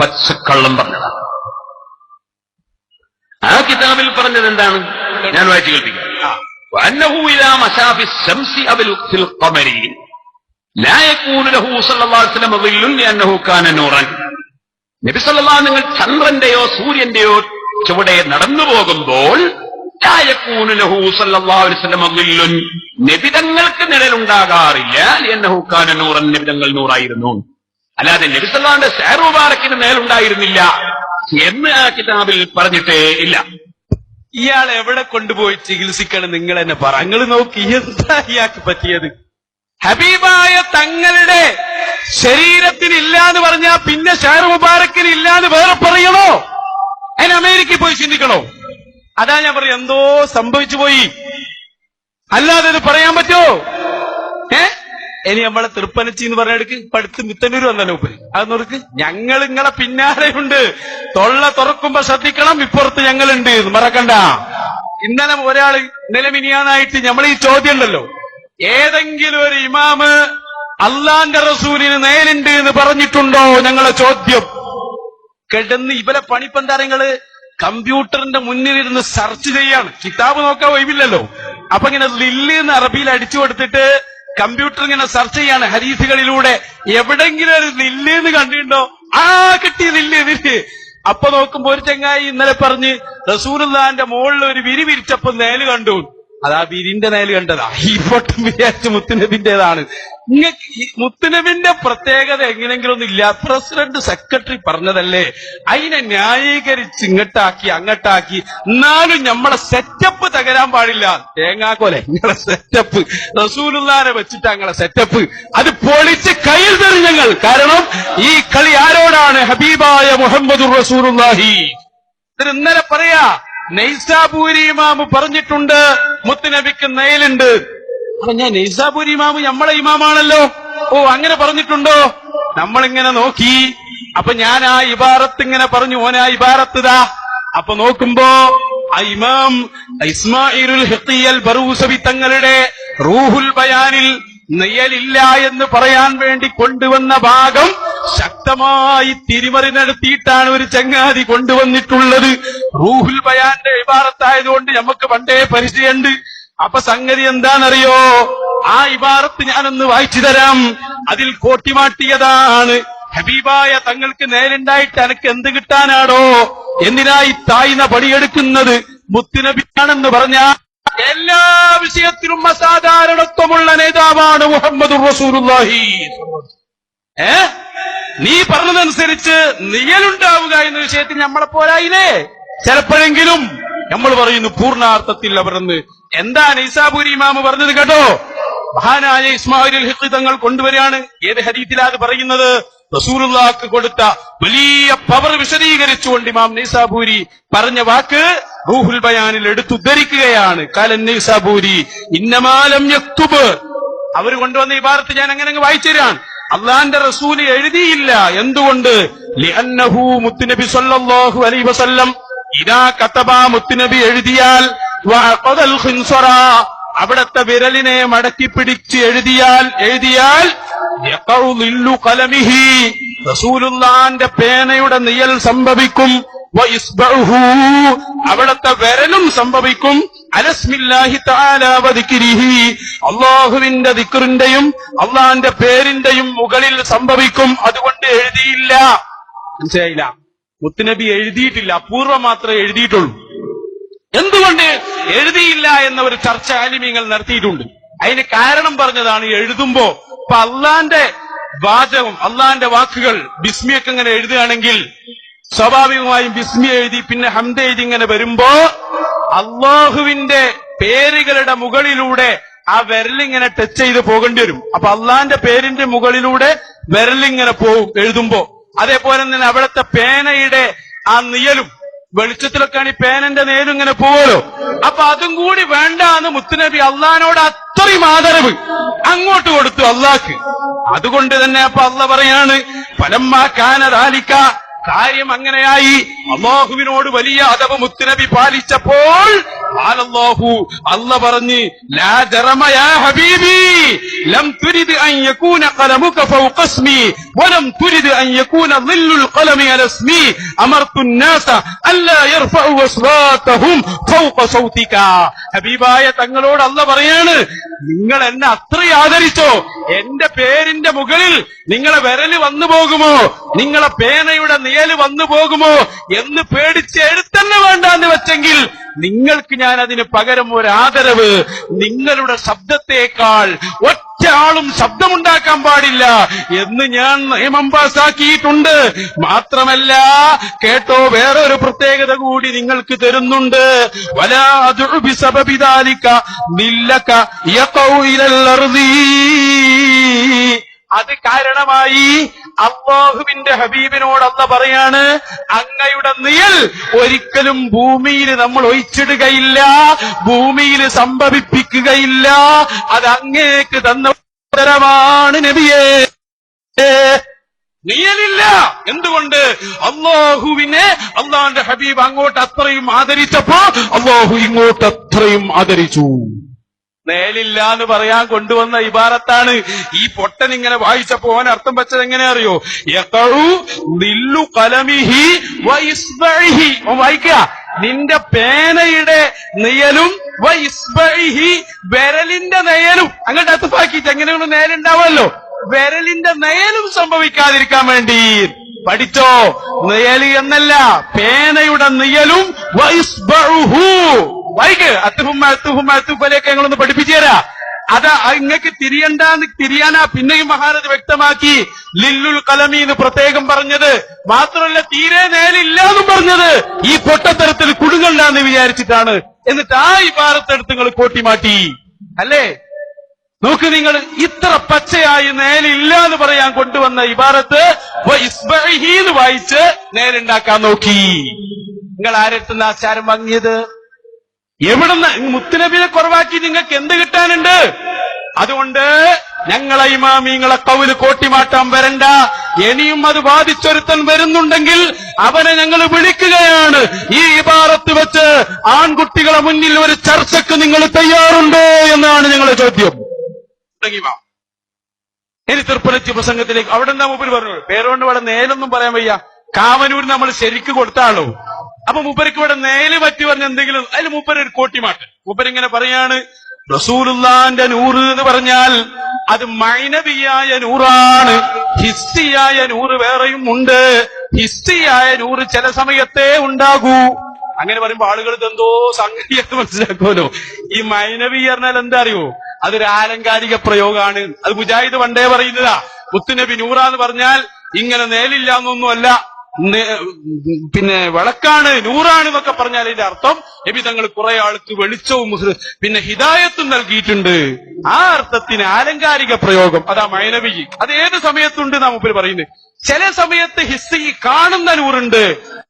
പച്ചക്കള്ളം പറഞ്ഞതാണ് ആ കിതാബിൽ പറഞ്ഞത് എന്താണ്? ഞാൻ വായിച്ചു കേൾപ്പിക്കാം. നിങ്ങൾ ചന്ദ്രന്റെയോ സൂര്യന്റെയോ ചുവടെ നടന്നു പോകുമ്പോൾ നിബിതങ്ങൾക്ക് നിഴലുണ്ടാകാറില്ല. എന്നഹുക്കാന നൂറൻ. നിബിതങ്ങൾ നൂറായിരുന്നു. അല്ലാതെ നബിസല്ലാന്റെ സൈർ മുബാറക്കിന് നിഴലുണ്ടായിരുന്നില്ല എന്ന് ആ കിതാബിൽ പറഞ്ഞിട്ടേ ഇല്ല. ഇയാൾ എവിടെ കൊണ്ടുപോയി ചികിത്സിക്കണം നിങ്ങൾ എന്നെ പറ. നിങ്ങൾ നോക്കി എന്താ ഇയാൾക്ക് പറ്റിയത്? ഹബീബായ തങ്ങളുടെ ശരീരത്തിന് ഇല്ല എന്ന് പറഞ്ഞാ പിന്നെ ഷാർ മുബാറക്കിന് ഇല്ലാന്ന് വേറെ പറയണോ? അതിന് അമേരിക്കയിൽ പോയി ചിന്തിക്കണോ? അതാ ഞാൻ പറയും എന്തോ സംഭവിച്ചു പോയി. അല്ലാതെ ഇത് പറയാൻ പറ്റുമോ? ഏ? ഇനി നമ്മളെ തൃപ്പനച്ചി എന്ന് പറഞ്ഞെടുക്ക് ഇപ്പൊ അടുത്ത് മിത്തന്നൂര് വന്നല്ലോ ഉപ്പര്. അത് നോക്ക്. ഞങ്ങൾ നിങ്ങളെ പിന്നാലെയുണ്ട്. തൊള്ള തുറക്കുമ്പോ ശ്രദ്ധിക്കണം ഇപ്പുറത്ത് ഞങ്ങളുണ്ട് മറക്കണ്ട. ഇന്നലെ ഒരാൾ ഇന്നലെ മിനിയാനായിട്ട് നമ്മൾ ഈ ചോദ്യം ഉണ്ടല്ലോ ഏതെങ്കിലും ഒരു ഇമാമ് അള്ളാന്റെ റസൂലിന് നേരുണ്ട് എന്ന് പറഞ്ഞിട്ടുണ്ടോ ഞങ്ങളെ ചോദ്യം? കിടന്ന് ഇവരെ പണിപ്പെന്താ നിങ്ങൾ കമ്പ്യൂട്ടറിന്റെ മുന്നിലിരുന്ന് സെർച്ച് ചെയ്യാണ്. കിതാബ് നോക്കാൻ ഒഴിവില്ലല്ലോ. അപ്പൊ ഇങ്ങനെ ലില്ല് എന്ന് അറബിയിൽ അടിച്ചു കൊടുത്തിട്ട് കമ്പ്യൂട്ടർ ഇങ്ങനെ സെർച്ച് ചെയ്യാണ്. ഹരീസുകളിലൂടെ എവിടെങ്കിലും ഒരു നില്ലേന്ന് കണ്ടിട്ടുണ്ടോ? ആ കിട്ടിയ നില്ല് ഇതിൽ. അപ്പൊ നോക്കുമ്പോ ഒരു ചങ്ങായി ഇന്നലെ പറഞ്ഞ് റസൂലുള്ളാന്റെ മുകളിൽ ഒരു വിരി വിരിച്ചപ്പോ നേൽ കണ്ടു. അതാ വിരിന്റെ നേൽ കണ്ടതാ. ഈ പൊട്ടം വിചാരിച്ച മുത്തുനബിന്റേതാണ്. നിങ്ങൾക്ക് മുത്തുനബിന്റെ പ്രത്യേകത എങ്ങനെങ്കിലും ഒന്നുമില്ല പ്രസിഡന്റ് സെക്രട്ടറി പറഞ്ഞതല്ലേ? അതിനെ ന്യായീകരിച്ച് ഇങ്ങട്ടാക്കി അങ്ങട്ടാക്കി. എന്നാലും നമ്മളെ സെറ്റപ്പ് തകരാൻ പാടില്ല. തേങ്ങാക്കോലെ നിങ്ങളെ സെറ്റപ്പ്. റസൂലുല്ലാരെ വെച്ചിട്ട് ഞങ്ങളെ സെറ്റപ്പ്. അത് പൊളിച്ച് കയ്യിൽ തെറിഞ്ഞങ്ങൾ ഞങ്ങൾ. കാരണം ഈ കളി ആരോടാണ്? ഹബീബായ മുഹമ്മദ് റസൂലുല്ലാഹി ഇന്നലെ പറയാ നൈസാബൂരി ഇമാമ് പറഞ്ഞിട്ടുണ്ട് മുത്തുനബിക്ക് നെയിലുണ്ട്. അപ്പൊ ഞാൻ നൈസാബൂരി ഇമാമ് നമ്മളെ ഇമാമാണല്ലോ. ഓ അങ്ങനെ പറഞ്ഞിട്ടുണ്ടോ? നമ്മളിങ്ങനെ നോക്കി. അപ്പൊ ഞാൻ ആ ഇബാറത്ത് ഇങ്ങനെ പറഞ്ഞു ഓൻ ആ ഇബാറത്ത് ഇതാ. അപ്പൊ നോക്കുമ്പോ ആ ഇമാം ഇസ്മായിലുൽ ഹിത്തിയൽ ബറൂസബി തങ്ങളുടെ റൂഹുൽ ബയാനിൽ നെയ്യലില്ല എന്ന് പറയാൻ വേണ്ടി കൊണ്ടുവന്ന ഭാഗം ശക്തമായി തിരിമറി നടത്തിയിട്ടാണ് ഒരു ചങ്ങാതി കൊണ്ടുവന്നിട്ടുള്ളത്. റൂഹുൽ ബയാന്റെ ഇബാറത്തായതുകൊണ്ട് നമുക്ക് പണ്ടേ പരിചയമുണ്ട്. അപ്പൊ സംഗതി എന്താണെന്നറിയോ? ആ ഇബാറത്ത് ഞാനൊന്ന് വായിച്ചു തരാം. അതിൽ കോട്ടിമാട്ടിയതാണ്. ഹബീബായ തങ്ങൾക്ക് നേരുണ്ടായിട്ട് എനക്ക് എന്ത് കിട്ടാനാടോ? എന്തിനായി തായ്ന പണിയെടുക്കുന്നത്? മുത്തുനബിയാണെന്ന് പറഞ്ഞ എല്ലാ വിഷയത്തിലും അസാധാരണത്വമുള്ള നേതാവാണ് മുഹമ്മദ് റസൂലുള്ളാഹി. ഏ? നീ പറഞ്ഞതനുസരിച്ച് നിയലുണ്ടാവുക എന്ന വിഷയത്തിൽ നമ്മളെ പോരായില്ലേ? ചിലപ്പോഴെങ്കിലും നമ്മൾ പറയുന്നു പൂർണാർത്ഥത്തിൽ അവരെന്ന്. എന്താണ് ഈസാപുരി ഇമാമ് പറഞ്ഞത് കേട്ടോ? മഹാനായ ഇസ്മായിൽ ഹിഖ് തങ്ങൾ കൊണ്ടുവരികയാണ്. ഏത് ഹരീത്തിലാ അത് പറയുന്നത്? റസൂലുള്ളാക്ക് കൊടുത്ത വലിയ പവർ വിശദീകരിച്ചുകൊണ്ട് ഇമാം നൈസാബൂരി പറഞ്ഞ വാക്ക് റൂഹുൽ ബയാനിൽ എടുത്തു എടുത്തുദ്ധരിക്കുകയാണ്. കാലൻ നൈസാബൂരി ഇന്നമാലം യക്തുബ്. അവർ കൊണ്ടുവന്ന ഭാരത്ത് ഞാൻ അങ്ങനെ അങ്ങ് വായിച്ചു തരാൻ അള്ളാന്റെ റസൂൽ എഴുതിയില്ല. എന്തുകൊണ്ട്? ലിഅന്നഹു മുത്തുനബി സല്ലല്ലാഹു അലൈഹി വസല്ലം ഇതാ കത്തബ മുത്തുനബി എഴുതിയാൽ വഅഖദൽ ഖിൻസറ അവിടത്തെ വിരലിനെ മടക്കി പിടിച്ച് എഴുതിയാൽ എഴുതിയാൽ കലമിഹി റസൂലുള്ളാന്റെ പേനയുടെ നിയൽ സംഭവിക്കും അവിടത്തെ വിരലും സംഭവിക്കും അള്ളാഹുവിന്റെ ദിക്കറിന്റെയും അള്ളാഹിന്റെ പേരിന്റെയും മുകളിൽ സംഭവിക്കും. അതുകൊണ്ട് എഴുതിയില്ല. മനസ്സിലായില്ല? മുത്തുനബി എഴുതിയിട്ടില്ല. അപൂർവം മാത്രമേ എഴുതിയിട്ടുള്ളൂ. എന്തുകൊണ്ട് എഴുതിയില്ല എന്ന ഒരു ചർച്ച ആലിമ്യങ്ങൾ നടത്തിയിട്ടുണ്ട്. അതിന് കാരണം പറഞ്ഞതാണ് എഴുതുമ്പോ. ഇപ്പൊ അള്ളാന്റെ വാചകം അള്ളാന്റെ വാക്കുകൾ ബിസ്മിയൊക്കെ ഇങ്ങനെ എഴുതുകയാണെങ്കിൽ സ്വാഭാവികമായും ബിസ്മി എഴുതി പിന്നെ ഹംദ എഴുതി ഇങ്ങനെ വരുമ്പോ അള്ളാഹുവിന്റെ പേരുകളുടെ മുകളിലൂടെ ആ വിരലിങ്ങനെ ടച്ച് ചെയ്ത് പോകേണ്ടി വരും. അപ്പൊ അള്ളാന്റെ പേരിന്റെ മുകളിലൂടെ വിരലിങ്ങനെ പോകും എഴുതുമ്പോ. അതേപോലെ തന്നെ അവിടുത്തെ പേനയുടെ ആ നിയലും വെളിച്ചത്തിലൊക്കെയാണ് ഈ പേനന്റെ നേരും ഇങ്ങനെ പോവല്ലോ അപ്പൊ അതും കൂടി വേണ്ട എന്ന് മുത്തുനബി അള്ളഹാനോട് അത്രയും ആദരവ് അങ്ങോട്ട് കൊടുത്തു അള്ളാഹ്ക്ക്. അതുകൊണ്ട് തന്നെ അപ്പൊ അള്ള പറയാണ് പലമ്മ കാനറാലിക്ക കാര്യം അങ്ങനെയായി. അള്ളാഹുവിനോട് വലിയ അഥവ മുത്തുനബി പാലിച്ചപ്പോൾ അല്ല പറഞ്ഞ് ലാ ഹബീബി ലം അൻ യകൂന ഹബീബായ തങ്ങളോട് അല്ല പറയാണ് നിങ്ങൾ എന്നെ അത്ര ആദരിച്ചോ? എന്റെ പേരിന്റെ മുകളിൽ നിങ്ങളെ വിരൽ വന്നു പോകുമോ? നിങ്ങളെ പേനയുടെ നിയൽ വന്നു പോകുമോ? എന്ന് പേടിച്ച് എഴുത്തന്നെ വേണ്ടെന്ന് വെച്ചെങ്കിൽ നിങ്ങൾക്ക് ഞാൻ അതിന് പകരം ഒരാദരവ്. നിങ്ങളുടെ ശബ്ദത്തേക്കാൾ ഒറ്റ ആളും ശബ്ദമുണ്ടാക്കാൻ പാടില്ല എന്ന് ഞാൻ നിയമം പാസാക്കിയിട്ടുണ്ട്. മാത്രമല്ല കേട്ടോ വേറൊരു പ്രത്യേകത കൂടി നിങ്ങൾക്ക് തരുന്നുണ്ട്. അത് കാരണമായി അള്ളാഹുവിന്റെ ഹബീബിനോട് അല്ല പറയാണ് അങ്ങയുടെ നിയൽ ഒരിക്കലും ഭൂമിയിൽ നമ്മൾ ഒഴിച്ചിടുകയില്ല ഭൂമിയിൽ സംഭവിപ്പിക്കുകയില്ല. അത് അങ്ങേക്ക് തന്ന ഉത്തരമാണ് നബിയേ. നിയലില്ല എന്തുകൊണ്ട്? അള്ളാഹുവിനെ അള്ളാന്റെ ഹബീബ് അങ്ങോട്ട് അത്രയും ആദരിച്ചപ്പോ അള്ളാഹു ഇങ്ങോട്ട് അത്രയും ആദരിച്ചു. നേലില്ല എന്ന് പറയാൻ കൊണ്ടുവന്ന ഇബാറത്താണ്. ഈ പൊട്ടൻ ഇങ്ങനെ വായിച്ചപ്പോ ഓൻ അർത്ഥം വെച്ചത് എങ്ങനെ അറിയോ? ദില്ലു കലമിഹി ഓൻ വായിക്കുക. നിന്റെ പേനയുടെ നിയലും വിരലിന്റെ നയലും അങ്ങോട്ട് അത്തുപ്പാക്കിയിട്ട് എങ്ങനെയാണ് നേലുണ്ടാവുമല്ലോ വിരലിന്റെ നയലും സംഭവിക്കാതിരിക്കാൻ വേണ്ടി. പഠിച്ചോ? നിയൽ എന്നല്ല പേനയുടെ നിയലും വ ഇസ്ബഉഹു വൈക്. അത്തുഹും അത്തുഹും അത്തുഫലേക്ക് ഞങ്ങളൊന്ന് പഠിപ്പിച്ചു തരാ. അത് ഇങ്ങക്ക് തിരിയണ്ടെന്ന് തിരിയാനാ പിന്നെയും മഹാനത് വ്യക്തമാക്കി. ലില്ലുൽ കലമി എന്ന് പ്രത്യേകം പറഞ്ഞത്. മാത്രമല്ല തീരെ നേലില്ല എന്നും പറഞ്ഞത്. ഈ പൊട്ടത്തരത്തിൽ കുടുങ്ങണ്ടെന്ന് വിചാരിച്ചിട്ടാണ്. എന്നിട്ട് ആ ഇബാറത്തെടുത്ത് നിങ്ങൾ കോട്ടിമാറ്റി അല്ലേ? നോക്ക് നിങ്ങൾ ഇത്ര പച്ചയായി നേലില്ല എന്ന് പറയാൻ കൊണ്ടുവന്ന ഇബാറത്ത് എന്ന് വായിച്ച് നേലുണ്ടാക്കാൻ നോക്കി. നിങ്ങൾ ആരെടുത്തുന്ന ആചാരം വാങ്ങിയത്? എവിടുന്ന് മുത്തുനബിനെ കുറവാക്കി നിങ്ങൾക്ക് എന്ത് കിട്ടാനുണ്ട്? അതുകൊണ്ട് ഞങ്ങളെ ഇമാമിങ്ങളെ കൗൽ കോട്ടിമാട്ടാൻ വരണ്ട. ഇനിയും അത് ബാധിച്ചൊരുത്തൻ വരുന്നുണ്ടെങ്കിൽ അവനെ ഞങ്ങൾ വിളിക്കുകയാണ്. ഈ ഇബാറത്ത് വെച്ച് ആൺകുട്ടികളെ മുന്നിൽ ഒരു ചർച്ചക്ക് നിങ്ങൾ തയ്യാറുണ്ടോ എന്നാണ് ഞങ്ങളുടെ ചോദ്യം. ഇനി തൃപ്പനച്ചി പ്രസംഗത്തിലേക്ക് അവിടെ എന്താ മുമ്പിൽ പറഞ്ഞു പേരോണ്ട് ഇവിടെ നേരൊന്നും പറയാൻ വയ്യ. കാമനൂർ നമ്മൾ ശരിക്ക് കൊടുത്താണോ അപ്പൊ മൂപ്പർക്ക് ഇവിടെ നേൽ പറ്റി പറഞ്ഞ എന്തെങ്കിലും അതിൽ മൂപ്പര് ഒരു കോട്ടിമാട്ട്. മൂപ്പരിങ്ങനെ പറയാണ് റസൂലുള്ളാന്റെ നൂറ് എന്ന് പറഞ്ഞാൽ അത് മൈനവിയായ നൂറാണ് ഹിസ്റ്റിയായ നൂറ് വേറെയും ഉണ്ട് ഹിസ്റ്റിയായ നൂറ് ചില സമയത്തേ ഉണ്ടാകൂ. അങ്ങനെ പറയുമ്പോ ആളുകൾ ഇതെന്തോ സംഗതിയൊക്കെ മനസ്സിലാക്കുമല്ലോ. ഈ മൈനവി പറഞ്ഞാൽ എന്താ അറിയോ? അതൊരു ആലങ്കാരിക പ്രയോഗമാണ് അത് മുജാഹിദ് പണ്ടേ പറയുന്നതാ മുത്തുനബി നൂറ എന്ന് പറഞ്ഞാൽ ഇങ്ങനെ നേലില്ല എന്നൊന്നുമല്ല പിന്നെ വിളക്കാണ് നൂറാണ് എന്നൊക്കെ പറഞ്ഞാൽ ഇതിന്റെ അർത്ഥം. നബി തങ്ങൾ കുറെ ആൾക്ക് വെളിച്ചവും പിന്നെ ഹിദായത്തും നൽകിയിട്ടുണ്ട്. ആ അർത്ഥത്തിന് ആലങ്കാരിക പ്രയോഗം. അതാ മൈനവി അത് ഏത് സമയത്തുണ്ട് നാം മുമ്പിൽ പറയുന്നത്? ചില സമയത്ത് ഹിസ്സി കാണുന്ന നൂറുണ്ട്.